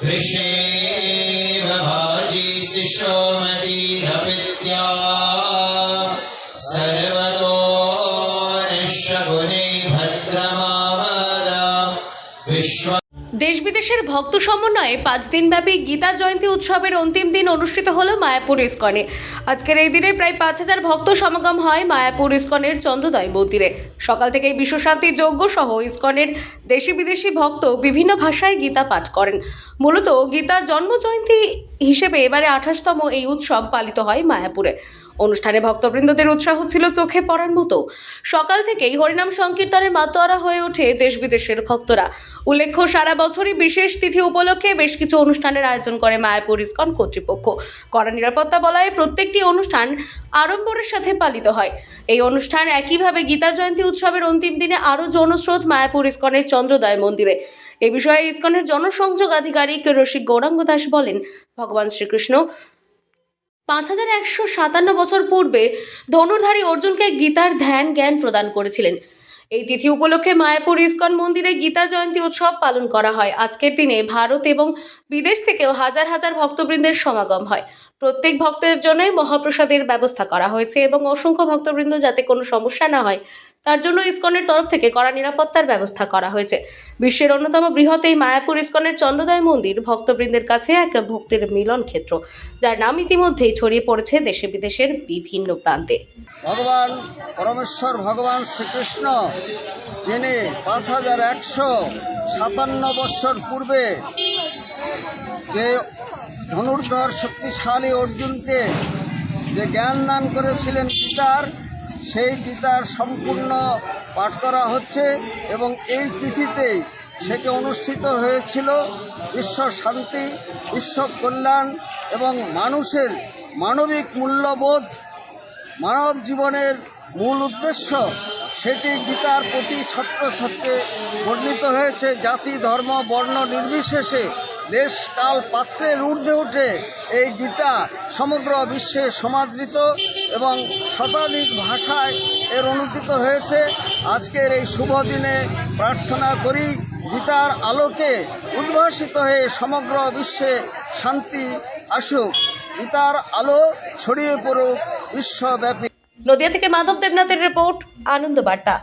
वृषेव भाजीसि सोमदीरपित्या सर्वतो निःशगुणे भद्रमावदा विश्व দেশ বিদেশের ভক্ত সমন্বয়ে পাঁচ দিনব্যাপী গীতা জয়ন্তী উৎসবের অন্তিম দিন অনুষ্ঠিত হলো মায়াপুর ইস্কনে আজকের এই দিনে প্রায় পাঁচ হাজার ভক্ত সমাগম হয় মায়াপুর ইস্কনের চন্দ্রদয় মন্দিরে সকাল থেকেই বিশ্বশান্তি যজ্ঞ সহ ইস্কনের দেশি বিদেশি ভক্ত বিভিন্ন ভাষায় গীতা পাঠ করেন। মূলত গীতা জন্ম জয়ন্তী হিসেবে এবারে আঠাশতম এই উৎসব পালিত হয় মায়াপুরে। অনুষ্ঠানে ভক্তবৃন্দদের উৎসাহ ছিল চোখে পড়ার মতো। সকাল থেকেই হরিনাম সংকীর্তনে মাতোয়ারা হয়ে ওঠে দেশ বিদেশের ভক্তরা। উল্লেখ্য, সারা বছরই বিশেষ তিথি উপলক্ষে বেশ কিছু অনুষ্ঠানের আয়োজন করে মায়াপুর ইস্কন কর্তৃপক্ষ। কড়া নিরাপত্তা বলায় প্রত্যেকটি অনুষ্ঠান আড়ম্বরের সাথে পালিত হয়। এই অনুষ্ঠান একইভাবে গীতা জয়ন্তী উৎসবের অন্তিম দিনে আরও জনস্রোত মায়াপুর ইস্কনের চন্দ্রদয় মন্দিরে। এ বিষয়ে ইস্কনের জনসংযোগ আধিকারিক রসিক গৌরাঙ্গ দাস বলেন, ভগবান শ্রীকৃষ্ণ পাঁচ হাজার একশো সাতান্ন বছর পূর্বে ধনুর্ধারী অর্জুনকে গীতার ধ্যান জ্ঞান প্রদান করেছিলেন। এই তিথি উপলক্ষে মায়াপুর ইস্কন মন্দিরে গীতা জয়ন্তী উৎসব পালন করা হয়। আজকের দিনে ভারত এবং বিদেশ থেকেও হাজার হাজার ভক্তবৃন্দের সমাগম হয়। প্রত্যেক ভক্তের জন্যই মহাপ্রসাদের ব্যবস্থা করা হয়েছে এবং অসংখ্য ভক্তবৃন্দ যাতে কোনো সমস্যা না হয় তার জন্য ইস্কনের তরফ থেকে কড়া নিরাপত্তার ব্যবস্থা করা হয়েছে। বিশ্বের অন্যতম বৃহৎ এই মায়াপুর ইস্কনের চন্দ্রদয় মন্দির ভক্তবৃন্দের কাছে এক ভক্তের মিলন ক্ষেত্র, যার নাম ইতিমধ্যেই ছড়িয়ে পড়েছে দেশে বিদেশের বিভিন্ন প্রান্তে। ভগবান পরমেশ্বর, ভগবান শ্রীকৃষ্ণ, যিনি পাঁচ হাজার একশো সাতান্ন বৎসর পূর্বে যে ধনুর্ধর শক্তিশালী অর্জুনকে যে জ্ঞান দান করেছিলেন গীতার সেই গীতার সম্পূর্ণ পাঠ করা হচ্ছে এবং এই তিথিতেই সেটি অনুষ্ঠিত হয়েছিল বিশ্ব শান্তি বিশ্ব কল্যাণ এবং মানুষের মানবিক মূল্যবোধ, মানব জীবনের মূল উদ্দেশ্য। সেটি গীতার প্রতি ছত্রছত্রে বর্ণিত হয়েছে। জাতি, ধর্ম, বর্ণ নির্বিশেষে দেশ কাল পাত্রের ঊর্ধ্বে উঠে এই গীতা সমগ্র বিশ্বে সমাদৃত এবং শতাধিক ভাষায় এর অনুদিত হয়েছে। আজকের এই শুভ দিনে প্রার্থনা করি, গীতার আলোকে উদ্ভাসিত হয়ে সমগ্র বিশ্বে শান্তি আসুক। গীতার আলো ছড়িয়ে পড়ুক, বিশ্বব্যাপী। নদিয়া থেকে মাধব দেবনাথের রিপোর্ট, আনন্দ বার্তা।